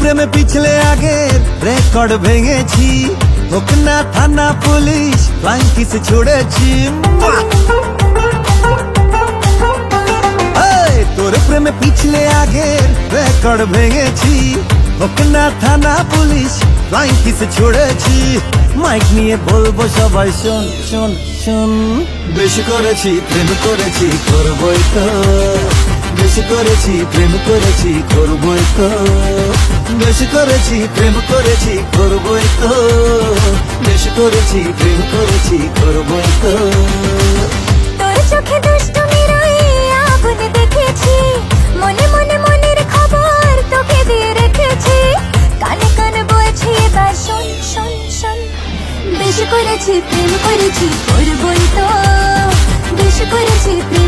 প্রেমে পিছলে আগের রেকর্ড ভেঙেছি। হোক না থানা পুলিশ ফ্লাইং কিস ছুড়েছি! তোর প্রেমে পিছলে আগের রেকর্ড ভেঙেছি। হোক না থানা পুলিশ ফ্লাইং কিস ছুড়েছি। মাইক নিয়ে বলব সবাই, শোন শোন শোন। বেশি করেছি, প্রেম করেছি, করবই তো। বেশি করেছি, প্রেম করেছি, করবই তো। বেশি করেছি, প্রেম করেছি করবই তো। বেশি করেছি, প্রেম করেছি করবই তো। তোর চোখে দুষ্টুমির ওই আগুন দেখেছি। মনে মনে মনের খবর তোকে দিয়ে রেখেছি। কানে কানে বলছি, এবার শোন শোন শোন। বেশি করেছি, প্রেম করেছি করবই তো। বেশি করেছি, প্রেম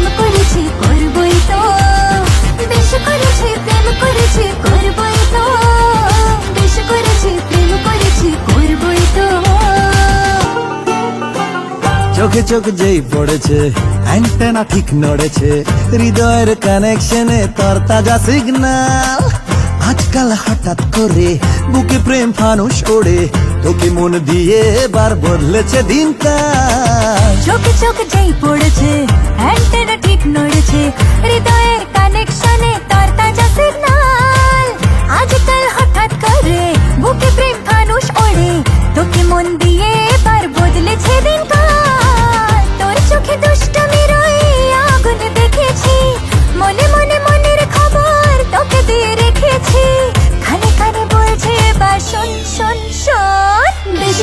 চোখে চোখ যেই পড়েছে অ্যান্টেনা ঠিক নড়েছে। হৃদয়ের কানেকশনে তোর তাজা সিগন্যাল আজকাল হঠাৎ করে বুকে প্রেম ফানুষ ওড়ে, তোকে মন দিয়ে এবার বদলেছে দিনকাল চোখে চোখ যেই পড়েছে অ্যান্টেনা ঠিক নড়েছে। হৃদয়ের কানেকশনে তার তাজা সিগন্যাল আজকাল হঠাৎ করে বুকে প্রেম ফানুষ ওড়ে, তোকে মন দিয়ে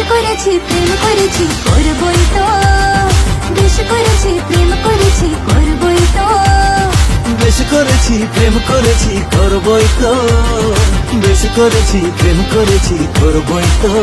করেছি, প্রেম করেছি, করবই তো। বেশি করেছি, প্রেম করেছি, করবই তো। বেশি করেছি, প্রেম করেছি, করবই তো। বেশি করেছি, প্রেম করেছি, করবই তো।